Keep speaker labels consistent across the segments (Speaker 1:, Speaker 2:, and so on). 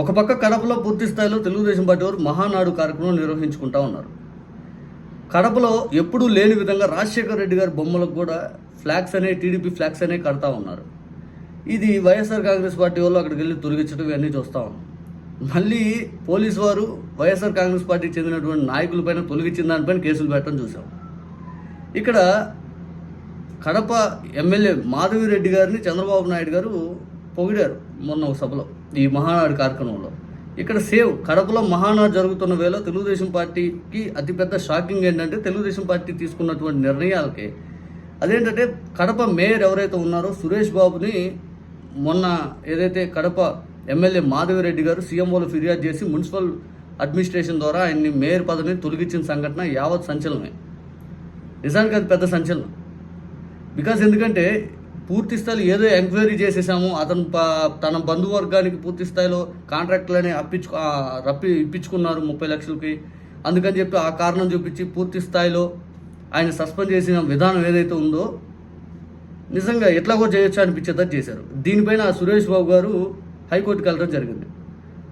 Speaker 1: ఒక పక్క కడపలో పూర్తి స్థాయిలో తెలుగుదేశం పార్టీ వారు మహానాడు కార్యక్రమం నిర్వహించుకుంటా ఉన్నారు. కడపలో ఎప్పుడూ లేని విధంగా రాజశేఖర రెడ్డి గారి బొమ్మలకు కూడా ఫ్లాగ్స్ అనే టీడీపీ ఫ్లాగ్స్ అనే కడతా ఉన్నారు. ఇది వైఎస్ఆర్ కాంగ్రెస్ పార్టీ వాళ్ళు అక్కడికి వెళ్ళి తొలగించడం ఇవన్నీ చూస్తా ఉన్నాం. మళ్ళీ పోలీసు వారు వైఎస్ఆర్ కాంగ్రెస్ పార్టీకి చెందినటువంటి నాయకులపైన తొలగించిన దానిపైన కేసులు పెట్టడం చూసాం. ఇక్కడ కడప ఎమ్మెల్యే మాధవిరెడ్డి గారిని చంద్రబాబు నాయుడు గారు పొగిడారు మొన్న ఒక సభలో. ఈ మహానాడు కార్యక్రమంలో. ఇక్కడ సేవ్ కడపలో మహానాడు జరుగుతున్న వేళ తెలుగుదేశం పార్టీకి అతిపెద్ద షాకింగ్ ఏంటంటే తెలుగుదేశం పార్టీ తీసుకున్నటువంటి నిర్ణయాలకి అదేంటంటే కడప మేయర్ ఎవరైతే ఉన్నారో సురేష్ బాబుని మొన్న ఏదైతే కడప ఎమ్మెల్యే మాధవిరెడ్డి గారు సీఎంఓలో ఫిర్యాదు చేసి మున్సిపల్ అడ్మినిస్ట్రేషన్ ద్వారా ఆయన్ని మేయర్ పదవిని తొలగించిన సంఘటన యావత్ సంచలనమే. నిజానికి అది పెద్ద సంచలనం. బికాస్ ఎందుకంటే పూర్తి స్థాయిలో ఏదో ఎంక్వైరీ చేసేసాము. అతను ప- తన బంధువర్గానికి పూర్తి స్థాయిలో కాంట్రాక్టులని అప్పించు రప్పి ఇప్పించుకున్నారు ముప్పై లక్షలకి. అందుకని చెప్పి ఆ కారణం చూపించి పూర్తి స్థాయిలో ఆయన సస్పెండ్ చేసిన విధానం ఏదైతే ఉందో నిజంగా ఎట్లాగో చేయొచ్చు అనిపించేటట్టు చేశారు. దీనిపైన సురేష్ బాబు గారు హైకోర్టుకి వెళ్ళడం జరిగింది.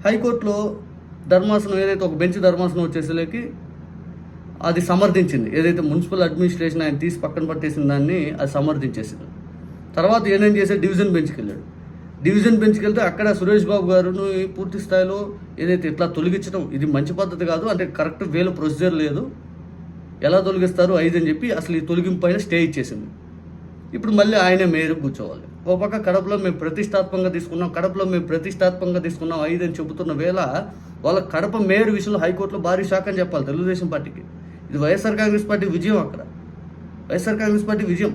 Speaker 1: హైకోర్టులో ధర్మాసనం ఏదైతే ఒక బెంచ్ ధర్మాసనం వచ్చేసరికి అది సమర్థించింది. ఏదైతే మున్సిపల్ అడ్మినిస్ట్రేషన్ ఆయన తీసి పక్కన పట్టేసిన దాన్ని అది సమర్థించేసింది. తర్వాత ఏమేం చేసే డివిజన్ బెంచ్కి వెళ్ళాడు డివిజన్ బెంచ్కి వెళ్తే అక్కడ సురేష్ బాబు గారును పూర్తి స్థాయిలో ఏదైతే ఇట్లా తొలగించడం ఇది మంచి పద్ధతి కాదు అంటే కరెక్ట్ వేలు ప్రొసీజర్ లేదు. ఎలా తొలగిస్తారు? ఐదు అని చెప్పి అసలు ఈ తొలగింపు పైన స్టే ఇచ్చేసింది. ఇప్పుడు మళ్ళీ ఆయనే మేయర్ కూర్చోవాలి. ఒక పక్క కడపలో మేము ప్రతిష్టాత్మకంగా తీసుకున్నాం కడపలో మేము ప్రతిష్టాత్మకంగా తీసుకున్నాం ఐదు అని చెబుతున్న వేళ వాళ్ళ కడప మేయర్ విషయంలో హైకోర్టులో భారీ షాక్ అని చెప్పాలి తెలుగుదేశం పార్టీకి. ఇది వైఎస్ఆర్ కాంగ్రెస్ పార్టీ విజయం అక్కడ. వైఎస్ఆర్ కాంగ్రెస్ పార్టీ విజయం.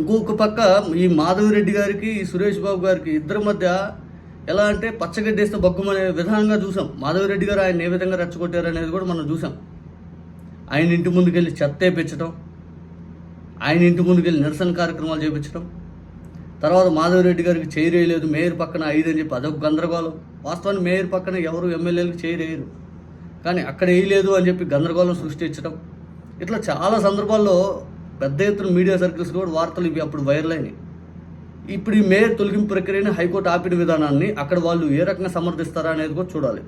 Speaker 1: ఇంకొక పక్క ఈ మాధవిరెడ్డి గారికి ఈ సురేష్ బాబు గారికి ఇద్దరి మధ్య ఎలా అంటే పచ్చగడ్డేస్తే బగ్గుమనే విధానంగా చూసాం. మాధవిరెడ్డి గారు ఆయన ఏ విధంగా రెచ్చగొట్టారు అనేది కూడా మనం చూసాం. ఆయన ఇంటి ముందుకెళ్ళి చెత్తే వేపించడం ఆయన ఇంటి ముందుకెళ్ళి నిరసన కార్యక్రమాలు చేపించడం తర్వాత మాధవిరెడ్డి గారికి చేయరేయలేదు మేయర్ పక్కన ఐదు అని చెప్పి అదొక గందరగోళం. వాస్తవానికి మేయర్ పక్కన ఎవరు ఎమ్మెల్యేలకు వేయరు కానీ అక్కడ వేయలేదు అని చెప్పి గందరగోళం సృష్టించడం ఇట్లా చాలా సందర్భాల్లో పెద్ద ఎత్తున మీడియా సర్కిల్స్ కూడా వార్తలు ఇవి అప్పుడు వైరల్ అయినాయి. ఇప్పుడు ఈ మేయర్ తొలగింపు ప్రక్రియని హైకోర్టు ఆపిన విధానాన్ని అక్కడ వాళ్ళు ఏ రకంగా సమర్థిస్తారా అనేది కూడా చూడాలి.